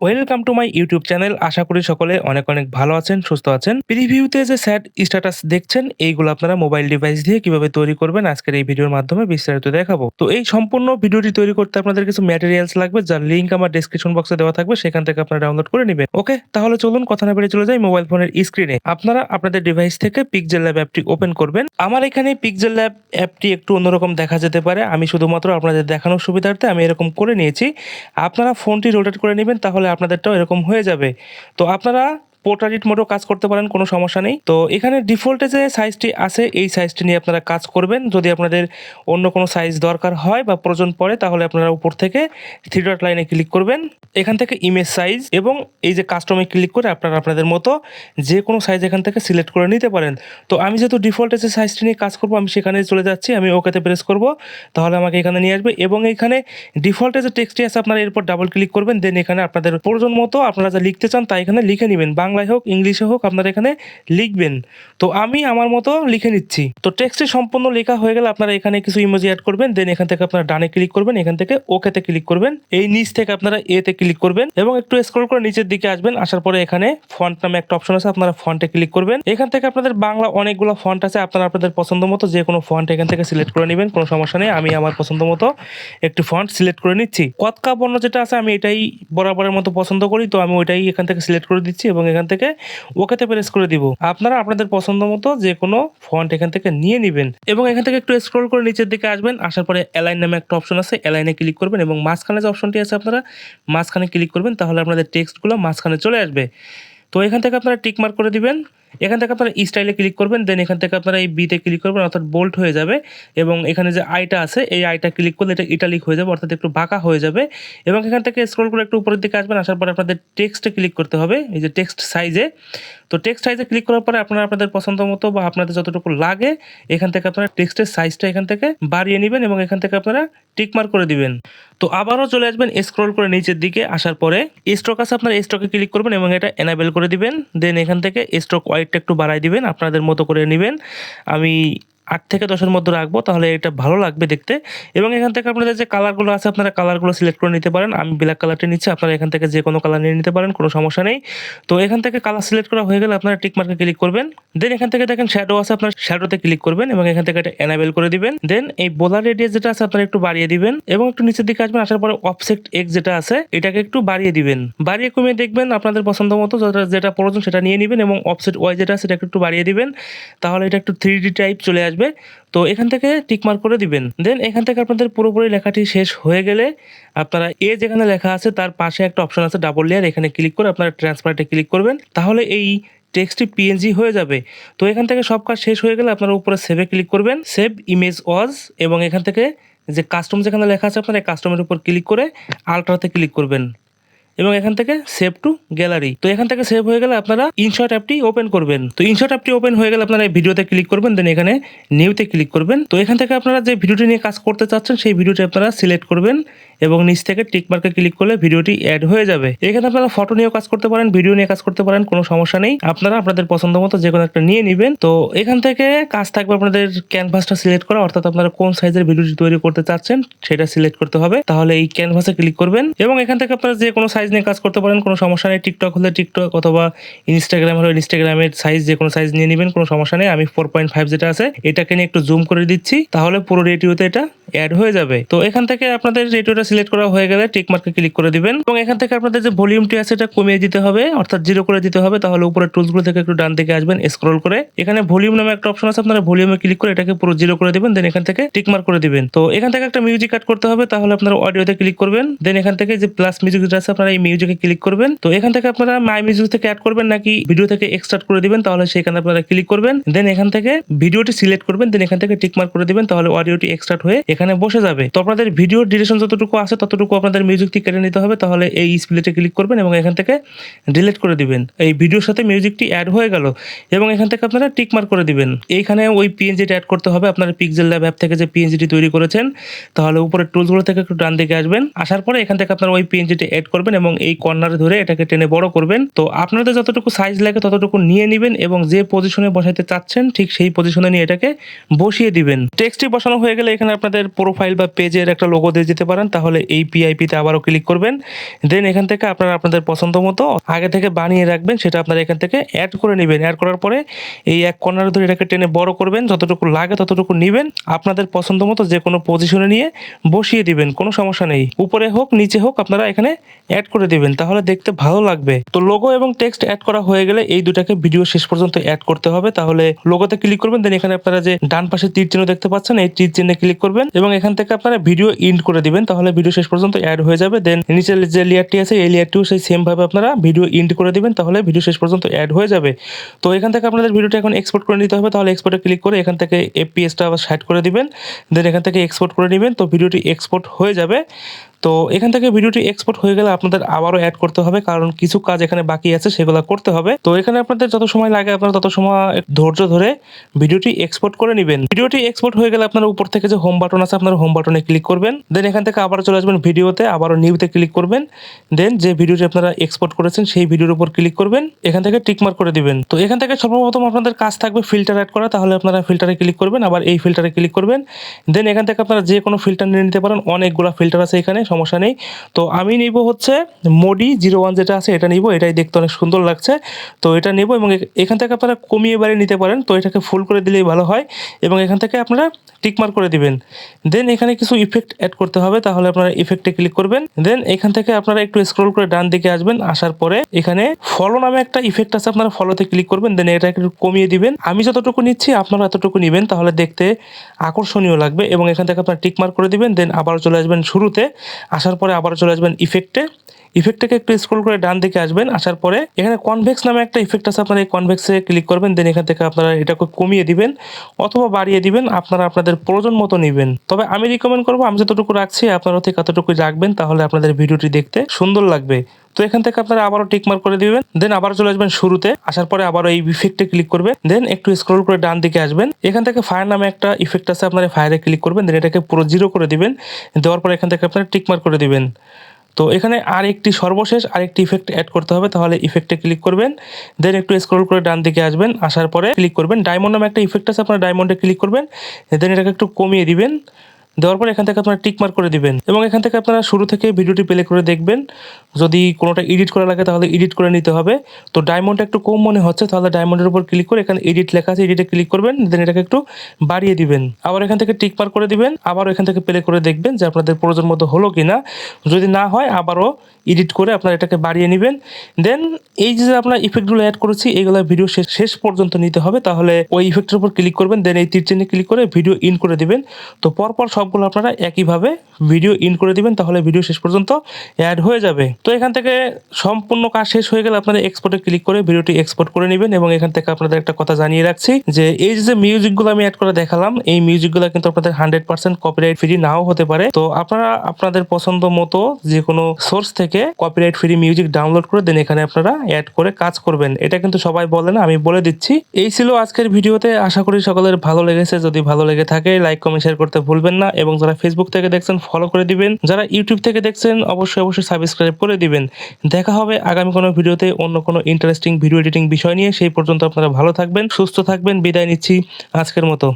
Welcome to my YouTube channel. আশা করি সকলে অনেক অনেক ভালো আছেন, সুস্থ আছেন। প্রিভিউতে যে স্যাড স্ট্যাটাস দেখছেন, এইগুলো আপনারা মোবাইল ডিভাইস দিয়ে কীভাবে তৈরি করবেন, আজকের এই ভিডিওর মাধ্যমে বিস্তারিত দেখাবো। তো এই সম্পূর্ণ ভিডিওটি তৈরি করতে আপনাদের কিছু ম্যাটেরিয়ালস লাগবে, যার লিঙ্ক আমার ডেসক্রিপশন বক্সে দেওয়া থাকবে, সেখান থেকে আপনারা ডাউনলোড করে নেবেন। ওকে, তাহলে চলুন কথা না বেরিয়ে চলে যাই মোবাইল ফোনের স্ক্রিনে আপনারা আপনাদের ডিভাইস থেকে পিকজেল ল্যাব অ্যাপটি ওপেন করবেন। আমার এখানে পিকজেল ল্যাব অ্যাপটি একটু অন্যরকম দেখা যেতে পারে। আমি শুধুমাত্র আপনাদের দেখানোর সুবিধার্থে আমি এরকম করে নিয়েছি। আপনারা ফোনটি রোটেট করে নেবেন, তাহলে আপনাদেরটাও এরকম হয়ে যাবে। তো আপনারা পোর্ট্রেট মোডও কাজ করতে পারেন, কোনো সমস্যা নেই। তো এখানে ডিফল্টে যে সাইজটি আছে, এই সাইজটি নিয়ে আপনারা কাজ করবেন। যদি আপনাদের অন্য কোনো সাইজ দরকার হয় বা প্রয়োজন পড়ে, তাহলে আপনারা উপর থেকে থ্রি ডট লাইনে ক্লিক করবেন। এখান থেকে ইমেজ সাইজ এবং এই যে কাস্টমে ক্লিক করে আপনারা আপনাদের মতো যে কোনো সাইজ এখান থেকে সিলেক্ট করে নিতে পারেন। তো আমি যেহেতু ডিফল্টে যে সাইজটি নিয়ে কাজ করব, আমি সেখানে চলে যাচ্ছি, আমি ওকেতে প্রেস করব, তাহলে আমাকে এখানে নিয়ে আসবে এবং এখানে ডিফল্টে যে টেক্সটি আছে আপনারা এরপর ডাবল ক্লিক করবেন দেন এখানে আপনাদের প্রয়োজন মতো আপনারা যা লিখতে চান তা এখানে লিখে নেবেন। বাংলায় হোক, ইংলিশে হোক, আপনারা এখানে লিখবেন। তো আমি আমার মতো লিখে নিচ্ছি। তো টেক্সটটি সম্পূর্ণ লেখা হয়ে গেলে আপনারা এখানে কিছু ইমোজি অ্যাড করবেন দেন এখান থেকে আপনারা ডানে ক্লিক করবেন, এখান থেকে ওকেতে ক্লিক করবেন। এই নিচ থেকে আপনারা এতে ক্লিক করবেন এবং একটু স্ক্রল করে নিচের দিকে আসবেন। আসার পরে এখানে ফন্ট নামে একটা অপশন আছে, আপনারা ফন্টে ক্লিক করবেন। এখান থেকে আপনাদের বাংলা অনেকগুলো ফন্ট আছে, আপনারা আপনাদের পছন্দ মতো যে কোনো ফন্ট এখান থেকে সিলেক্ট করে নেবেন, কোনো সমস্যা নেই। আমি আমার পছন্দ মতো একটি ফন্ট সিলেক্ট করে নিচ্ছি। কতকা বর্ণ যেটা আছে, আমি এটাই বরাবরের মতো পছন্দ করি, তো আমি ওইটাই এখান থেকে সিলেক্ট করে দিচ্ছি এবং এখান থেকে ওকেতে প্রেস করে দিব। আপনারা আপনাদের পছন্দ মতো যে কোনো ফন্ট এখান থেকে নিয়ে নেবেন এবং এখান থেকে একটু স্ক্রল করে নিচের দিকে আসবেন। আসার পরে অ্যালাইন নামে একটা অপশন আছে অ্যালাইনে ক্লিক করবেন এবং মাঝখানে যে অপশনটি আছে আপনারা মাঝখানে ক্লিক করবেন, তাহলে আপনাদের টেক্সটগুলো মাঝখানে চলে আসবে। তো এখান থেকে আপনারা টিক মার্ক করে দিবেন। এখান থেকে আপনারা স্টাইলে ক্লিক করবেন দেন এখান থেকে আপনারা এই বিতে ক্লিক করবেন, অর্থাৎ বোল্ট হয়ে যাবে এবং এখানে যে আইটা আছে, এই আইটা ক্লিক করলে এটা ইটালিক হয়ে যাবে, অর্থাৎ একটু বাঁকা হয়ে যাবে এবং এখান থেকে স্ক্রল করে একটু উপরের দিকে আসবেন, আসার পরে আপনাদের টেক্সটে ক্লিক করতে হবে, এই যে টেক্সট সাইজে তো টেক্সট সাইজে ক্লিক করার পরে আপনারা আপনাদের পছন্দ মতো বা আপনাদের যতটুকু লাগে, এখান থেকে আপনারা টেক্সটের সাইজটা এখান থেকে বাড়িয়ে নেবেন এবং এখান থেকে আপনারা টিক মার্ক করে দিবেন। তো আবারও চলে আসবেন স্ক্রল করে নিচের দিকে আসার পরে স্ট্রোক আছে আপনারা স্ট্রোকে ক্লিক করবেন এবং এটা এনাবেল করে দিবেন দেন এখান থেকে স্ট্রোক ওয়াইটটা একটু বাড়াই দিবেন আপনাদের মতো করে নেবেন। আমি আট থেকে দশের মধ্যে রাখব, তাহলে এটা ভালো লাগবে দেখতে। এবং এখান থেকে আপনাদের যে কালারগুলো আছে, আপনারা কালারগুলো সিলেক্ট করে নিতে পারেন। আমি ব্ল্যাক কালারটি নিচ্ছি, আপনারা এখান থেকে যে কোনো কালার নিয়ে নিতে পারেন, কোনো সমস্যা নেই। তো এখান থেকে কালার সিলেক্ট করা হয়ে গেলে আপনারা টিক মার্কে ক্লিক করবেন। দেন এখান থেকে দেখেন শ্যাডো আছে, আপনার শ্যাডোতে ক্লিক করবেন এবং এখান থেকে এটা এনাবেল করে দিবেন। দেন এই বোলার রেডিয়াস যেটা আছে, আপনারা একটু বাড়িয়ে দিবেন এবং একটু নিচের দিকে আসবেন, আসার পরে অফসেট এক্স যেটা আছে, এটাকে একটু বাড়িয়ে দিবেন। বাড়িয়ে কমিয়ে দেখবেন আপনাদের পছন্দ মতো যেটা প্রয়োজন সেটা নিয়ে নেবেন এবং অফসেট ওয়াই যেটা সেটাকে একটু বাড়িয়ে দিবেন। তাহলে এটা একটু থ্রি ডি টাইপ চলে আসবে। তো এখান থেকে টিকমার্ক করে দিবেন। দেন এখান থেকে আপনাদের পুরোপুরি লেখাটি শেষ হয়ে গেলে আপনারা এ যেখানে লেখা আছে তার পাশে একটা অপশন আছে ডাবল লেয়ার এখানে ক্লিক করে আপনারা ট্রান্সফারটে ক্লিক করবেন। তাহলে এই টেক্সটটি পিএনজি হয়ে যাবে। তো এখান থেকে সব কাজ শেষ হয়ে গেলে আপনারা উপরে সেভে ক্লিক করবেন। সেভ ইমেজ ওয়াজ এবং এখান থেকে যে কাস্টম যেখানে লেখা আছে আপনারা কাস্টমের উপর ক্লিক করে আলট্রাতে ক্লিক করবেন। এবং এখান থেকে সেভ টু গ্যালারি তো এখান থেকে সেভ হয়ে গেলে আপনারা ইনশর্ট অ্যাপটি ওপেন করবেন। তো ইনশর্ট অ্যাপটি ওপেন হয়ে গেলে আপনারা এই ভিডিওতে ক্লিক করবেন দেন এখানে নিউতে ক্লিক করবেন। তো এখান থেকে আপনারা যে ভিডিওটি নিয়ে কাজ করতে চাচ্ছেন, সেই ভিডিওটি আপনারা সিলেক্ট করবেন। এবং নিচ থেকে টিক মার্কে ক্লিক করলে ভিডিওটি অ্যাড হয়ে যাবে। এখানে আপনারা ফটো নিয়েও কাজ করতে পারেন ভিডিও নিয়ে কাজ করতে পারেন, কোনো সমস্যা নেই। আপনারা আপনাদের পছন্দ মতো যে কোনো একটা নিয়ে নেবেন। তো এখান থেকে কাজ থাকবে আপনাদের ক্যানভাসটা সিলেক্ট করা, অর্থাৎ আপনারা কোন সাইজের ভিডিওটি তৈরি করতে চাচ্ছেন সেটা সিলেক্ট করতে হবে। তাহলে এই ক্যানভাসে ক্লিক করবেন এবং এখান থেকে আপনারা যে কোনো সাইজ নিয়ে কাজ করতে পারেন, কোনো সমস্যা নেই। টিকটক হলে টিকটক অথবা ইনস্টাগ্রাম হলে ইনস্টাগ্রামের সাইজ যে কোনো সাইজ নিয়ে নেবেন, কোনো সমস্যা নেই। আমি ফোর পয়েন্ট ফাইভ যেটা আছে, এটাকে নিয়ে একটু জুম করে দিচ্ছি। তাহলে পুরো রেডিওতে এটা অ্যাড হয়ে যাবে। তো এখান থেকে আপনাদের রেডিওটা সিলেক্ট করা হয়ে গেলে টিক মার্কে ক্লিক করে দিবেন এবং এখান থেকে আপনাদের যে ভলিউমটি আছে এটা কমিয়ে দিতে হবে, অর্থাৎ জিরো করে দিতে হবে, তাহলে উপরে টুলসগুলো থেকে একটু ডান দিকে আসবেন স্ক্রল করে। এখানে ভলিউম নামে একটা অপশন আছে, আপনারা ভলিউমে ক্লিক করে এটাকে পুরো জিরো করে দিবেন দেন এখান থেকে টিক মার্ক করে দিবেন। তো এখান থেকে একটা মিউজিক অ্যাড করতে হবে, তাহলে আপনারা অডিওতে ক্লিক করবেন দেন এখান থেকে যে প্লাস মিউজিক যেটা আছে, আপনারা এই মিউজিকে ক্লিক করবেন। তো এখান থেকে আপনারা মাই মিউজিক থেকে অ্যাড করবেন, নাকি ভিডিও থেকে এক্সট্রাক্ট করে দিবেন, তাহলে সেখানে আপনারা ক্লিক করবেন দেন এখান থেকে ভিডিওটি সিলেক্ট করবেন দেন এখান থেকে টিক মার্ক করে দিবেন, তাহলে অডিওটি এক্সট্রাক্ট হয়ে এখানে বসে যাবে। তো আপনাদের ভিডিও ডিউরেশন যতটুকু আছে, ততটুকু আপনাদের মিউজিকটি কেটে নিতে হবে। তাহলে এই স্প্লেটে ক্লিক করবেন এবং এখান থেকে ডিলিট করে দিবেন। এই ভিডিওর সাথে মিউজিকটি অ্যাড হয়ে গেল এবং এখান থেকে আপনারা টিক মার্ক করে দিবেন। এইখানে ওই পিএনজিটা অ্যাড করতে হবে। আপনারা পিক্সেল ল্যাব অ্যাপ থেকে যে পিএনজিটি তৈরি করেছেন, তাহলে উপরে টুলসগুলো থেকে একটু ডান দিকে আসবেন। আসার পরে এখান থেকে আপনারা ওই পিএনজিটি অ্যাড করবেন এবং এই কর্নারে ধরে এটাকে টেনে বড় করবেন। তো আপনাদের যতটুকু সাইজ লাগে, ততটুকু নিয়ে নেবেন এবং যে পজিশনে বসাইতে চাচ্ছেন, ঠিক সেই পজিশনে নিয়ে এটাকে বসিয়ে দিবেন। টেক্সটটি বসানো হয়ে গেলে এখানে আপনাদের প্রোফাইল বা পেজের একটা লোগো দিয়ে যেতে পারেন, তাহলে এই পিআইপিতে আবারও ক্লিক করবেন। দেন এখান থেকে আপনারা আপনাদের পছন্দ মতো আগে থেকে বানিয়ে রাখবেন, সেটা আপনারা এখান থেকে অ্যাড করে নেবেন। অ্যাড করার পরে এই এক কর্নার ধরে এটাকে টেনে বড় করবেন, যতটুকু লাগে ততটুকু নেবেন। আপনাদের পছন্দ মতো যে কোনো পজিশনে নিয়ে বসিয়ে দিবেন, কোনো সমস্যা নেই। উপরে হোক, নিচে হোক, আপনারা এখানে অ্যাড করে দিবেন, তাহলে দেখতে ভালো লাগবে। তো লোগো এবং টেক্সট অ্যাড করা হয়ে গেলে এই দুটাকে ভিডিও শেষ পর্যন্ত অ্যাড করতে হবে, তাহলে লোগোতে ক্লিক করবেন। দেন এখানে আপনারা যে ডান পাশে তীর চিহ্ন দেখতে পাচ্ছেন, এই তীর চিহ্নে ক্লিক করবেন। এবং এখান থেকে আপনারা ভিডিও ইন্ড করে দিবেন, তাহলে ভিডিও শেষ পর্যন্ত অ্যাড হয়ে যাবে। দেন নিচের যে লেয়ারটি আছে, এই লেয়ারটিও সেই সেমভাবে আপনারা ভিডিও ইন্ড করে দিবেন, তাহলে ভিডিও শেষ পর্যন্ত অ্যাড হয়ে যাবে। তো এখান থেকে আপনাদের ভিডিওটা এখন এক্সপোর্ট করে নিতে হবে, তাহলে এক্সপোর্টে ক্লিক করে এখান থেকে এপিএসটা আবার সাইড করে দিবেন। দেন এখান থেকে এক্সপোর্ট করে নেবেন, তো ভিডিওটি এক্সপোর্ট হয়ে যাবে। তো এখান থেকে ভিডিওটি এক্সপোর্ট হয়ে গেলে আপনাদের আবারও অ্যাড করতে হবে, কারণ কিছু কাজ এখানে বাকি আছে, সেগুলো করতে হবে। তো এখানে আপনাদের যত সময় লাগে, আপনারা তত সময় ধৈর্য ধরে ভিডিওটি এক্সপোর্ট করে নেবেন। ভিডিওটি এক্সপোর্ট হয়ে গেলে আপনার উপর থেকে যে হোম বাটন আছে, আপনার হোম বাটনে ক্লিক করবেন। দেন এখান থেকে আবার চলে আসবেন ভিডিওতে, আবারও নিউতে ক্লিক করবেন। দেন যে ভিডিওটি আপনারা এক্সপোর্ট করেছেন, সেই ভিডিওর উপর ক্লিক করবেন। এখান থেকে টিকমার্ক করে দিবেন। তো এখান থেকে সর্বপ্রথম আপনাদের কাজ থাকবে ফিল্টার অ্যাড করা, তাহলে আপনারা ফিল্টারে ক্লিক করবেন, আবার এই ফিল্টারে ক্লিক করবেন। দেন এখান থেকে আপনারা যে কোনো ফিল্টার নিয়ে নিতে পারেন, অনেকগুলো ফিল্টার আছে এখানে। সমস্যা নেই। তো আমি নিব হচ্ছে মোডি জিরো ওয়ান যেটা আছে এটা নিব, এটাই দেখতে অনেক সুন্দর লাগছে। তো এটা নেব এবং এখান থেকে আপনারা কমিয়ে বাড়িয়ে নিতে পারেন। তো এটাকে ফুল করে দিলেই ভালো হয় এবং এখান থেকে আপনারা টিকমার্ক করে দিবেন। দেন এখানে কিছু ইফেক্ট অ্যাড করতে হবে, তাহলে আপনারা ইফেক্টে ক্লিক করবেন। দেন এখান থেকে আপনারা একটু স্ক্রল করে ডান দিকে আসবেন, আসার পরে এখানে ফলো নামে একটা ইফেক্ট আছে, আপনারা ফলোতে ক্লিক করবেন দেন এটা একটু কমিয়ে দিবেন। আমি যতটুকু নিচ্ছি, আপনারা এতটুকু নেবেন, তাহলে দেখতে আকর্ষণীয় লাগবে এবং এখান থেকে আপনারা টিকমার্ক করে দিবেন দেন আবার চলে আসবেন শুরুতে। আসার পরে আবার চলে আসবেন ইফেক্টে ইফেক্ট থেকে একটু স্ক্রল করে ডান দিকে আসবেন, আসার পরে এখানে কনভেক্স নামে একটা ইফেক্ট আছে, আপনারা এই কনভেক্সে ক্লিক করবেন দেন এখান থেকে আপনারা এটাকে কমিয়ে দিবেন অথবা বাড়িয়ে দিবেন, আপনারা আপনাদের প্রয়োজন মতো নেবেন। তবে আমি রিকমেন্ড করব, আমি যতটুকু রাখছি, আপনারা ঠিক ততটুকু রাখবেন, তাহলে আপনাদের ভিডিওটি দেখতে সুন্দর লাগবে। তো এখান থেকে আপনারা আবারও টিকমার্ক করে দিবেন দেন আবার চলে আসবেন শুরুতে, আসার পরে আবারও এই ইফেক্টে ক্লিক করবেন দেন একটু স্ক্রল করে ডান দিকে আসবেন। এখান থেকে ফায়ার নামে একটা ইফেক্ট আছে, আপনারা ফায়ারে ক্লিক করবেন দেন এটাকে পুরো জিরো করে দিবেন, দেওয়ার পরে এখান থেকে আপনারা টিকমার্ক করে দিবেন। তো এখানে আর একটি সর্বশেষ আরেকটি ইফেক্ট অ্যাড করতে হবে, তাহলে ইফেক্টে ক্লিক করবেন দেন একটু স্ক্রল করে ডান দিকে আসবেন, আসার পরে ক্লিক করবেন। ডায়মন্ড নামে একটা ইফেক্ট আছে, আপনার ডায়মন্ডে ক্লিক করবেন দেন এটাকে একটু কমিয়ে দিবেন, দেওয়ার পর এখান থেকে আপনারা টিকমার্ক করে দিবেন। এবং এখান থেকে আপনারা শুরু থেকে ভিডিওটি প্লে করে দেখবেন যদি কোনোটা এডিট করা লাগে তাহলে এডিট করে নিতে হবে। তো ডায়মন্ডটা একটু কম মনে হচ্ছে, তাহলে ডায়মন্ডের উপর ক্লিক করে এখানে এডিট লেখা আছে এডিটে ক্লিক করবেন দেন এটাকে একটু বাড়িয়ে দিবেন। আবার এখান থেকে টিক পার করে দিবেন, আবার এখান থেকে প্লে করে দেখবেন যে আপনাদের প্রয়োজন মতো হলো কিনা। যদি না হয়, আবারও এডিট করে আপনারা এটাকে বাড়িয়ে নেবেন। দেন এই যে আপনার ইফেক্টগুলো অ্যাড করেছি এইগুলো ভিডিও শেষ শেষ পর্যন্ত নিতে হবে। তাহলে ওই ইফেক্টের উপর ক্লিক করবেন দেন এই তীর ক্লিক করে ভিডিও ইন করে দিবেন। তো পরপর সবগুলো আপনারা একইভাবে ভিডিও ইন করে দিবেন, তাহলে ভিডিও শেষ পর্যন্ত অ্যাড হয়ে যাবে। তো এখান থেকে সম্পূর্ণ কাজ শেষ হয়ে গেলে আপনারা এক্সপোর্টে ক্লিক করে ভিডিওটি এক্সপোর্ট করে নেবেন এবং এখান থেকে আপনাদের একটা কথা জানিয়ে রাখছি যে এই যে মিউজিকগুলো আমি অ্যাড করে দেখালাম, এই মিউজিকগুলো কিন্তু আপনাদের হান্ড্রেড পার্সেন্ট কপিরাইট ফ্রি নাও হতে পারে। তো আপনারা আপনাদের পছন্দ মতো যে কোনো সোর্স থেকে কপিরাইট ফ্রি মিউজিক ডাউনলোড করে দেন এখানে আপনারা অ্যাড করে কাজ করবেন। এটা কিন্তু সবাই বলে না, আমি বলে দিচ্ছি। এই ছিল আজকের ভিডিওতে। আশা করি সকলের ভালো লেগেছে। যদি ভালো লেগে থাকে লাইক কমেন্ট শেয়ার করতে ভুলবেন না এবং যারা ফেসবুক থেকে দেখছেন ফলো করে দিবেন। যারা ইউটিউব থেকে দেখছেন, অবশ্যই অবশ্যই সাবস্ক্রাইব করে দিবেন। দেখা হবে আগামী কোনো ভিডিওতে অন্য কোনো ইন্টারেস্টিং ভিডিও এডিটিং বিষয় নিয়ে। সেই পর্যন্ত আপনারা ভালো থাকবেন, সুস্থ থাকবেন। বিদায় নিচ্ছি আজকের মতো।